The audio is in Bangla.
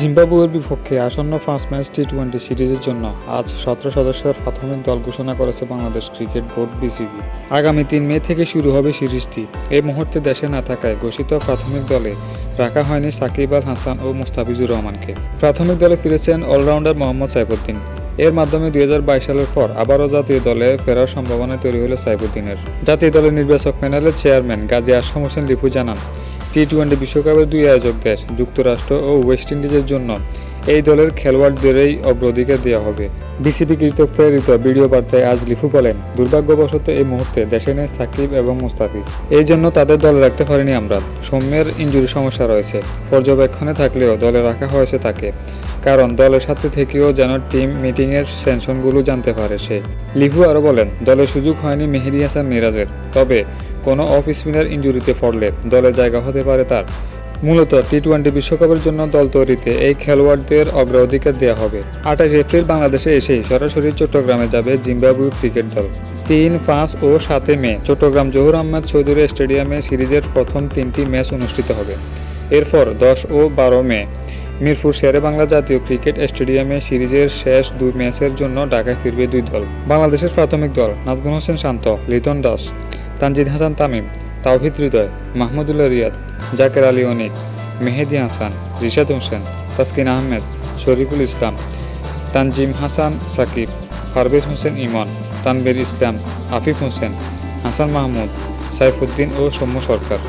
জিম্বাবুয়ের বিপক্ষে আসন্ন পাঁচ ম্যাচ টি টোয়েন্টি সিরিজের জন্য আজ সতেরো সদস্যের প্রাথমিক দল ঘোষণা করেছে বাংলাদেশ ক্রিকেট বোর্ড বিসিবি। আগামী তিন মে থেকে শুরু হবে সিরিজটি। এই মুহূর্তে দেশে না থাকায় ঘোষিত প্রাথমিক দলে রাখা হয়নি সাকিব আল হাসান ও মুস্তাফিজুর রহমানকে। প্রাথমিক দলে ফিরেছেন অলরাউন্ডার মোহাম্মদ সাইফুদ্দিন। এর মাধ্যমে দুই হাজার বাইশ সালের পর আবারও জাতীয় দলে ফেরার সম্ভাবনা তৈরি হলো সাইফুদ্দিনের। জাতীয় দলের নির্বাচক প্যানেলের চেয়ারম্যান গাজী আশরাফ হোসেন লিপু জানান টি টোয়েন্টি বিশ্বকাপের দুই আয়োজক দেশ, যুক্তরাষ্ট্র ও ওয়েস্ট ইন্ডিজের জন্য এই দলের খেলোয়াড়দেরই অগ্রাধিকার দেওয়া হবে। বিসিবি কৃতক প্রেরিত ভিডিও বার্তায় আজ লিফু বলেন, দুর্ভাগ্যবশত এই মুহূর্তে দেশে নেই সাকিব এবং মুস্তাফিজ। এই জন্য তাদের দলে রাখতে পারিনি আমরা। সৌম্যের ইঞ্জুরি সমস্যা রয়েছে। পর্যবেক্ষণে থাকলেও দলে রাখা হয়েছে তাকে। কারণ দলের সাথে থেকেও যেন টিম মিটিংয়ের সেনশনগুলো জানতে পারে সে। লিফু আরও বলেন, দলে সুযোগ হয়নি মেহেদি হাসান মিরাজের। তবে কোনো অফ স্পিনার ইঞ্জুরিতে পড়লে দলে জায়গা হতে পারে তার। মূলত টি টোয়েন্টি বিশ্বকাপের জন্য দল তৈরিতে এই খেলোয়াড়দের অগ্রাধিকার দেওয়া হবে। আঠাশ এপ্রিল বাংলাদেশে এসেই সরাসরি চট্টগ্রামে যাবে জিম্বাবুয়ে ক্রিকেট দল। তিন, পাঁচ ও সাতে মে চট্টগ্রাম জহুর আহমেদ চৌধুরী স্টেডিয়ামে সিরিজের প্রথম তিনটি ম্যাচ অনুষ্ঠিত হবে। এরপর দশ ও বারো মে মিরপুর শেরে বাংলা জাতীয় ক্রিকেট স্টেডিয়ামে সিরিজের শেষ দুই ম্যাচের জন্য ঢাকায় ফিরবে দুই দল। বাংলাদেশের প্রাথমিক দল, নাজমুল হোসেন শান্ত, লিটন দাস। তানজিদ হাসান তামিম, তাওহিদ হৃদয়, মাহমুদুল্লাহ রিয়াদ, জাকের আলী অনিক, মেহেদি হাসান, রিশাদ হোসেন, তাসকিন আহমেদ শরিকুল ইসলাম, তানজিম হাসান সাকিব পারভেজ হোসেন ইমন তানবির ইসলাম, আফিফ হোসেন, হাসান মাহমুদ, সাইফুদ্দিন ও সৌম্য সরকার।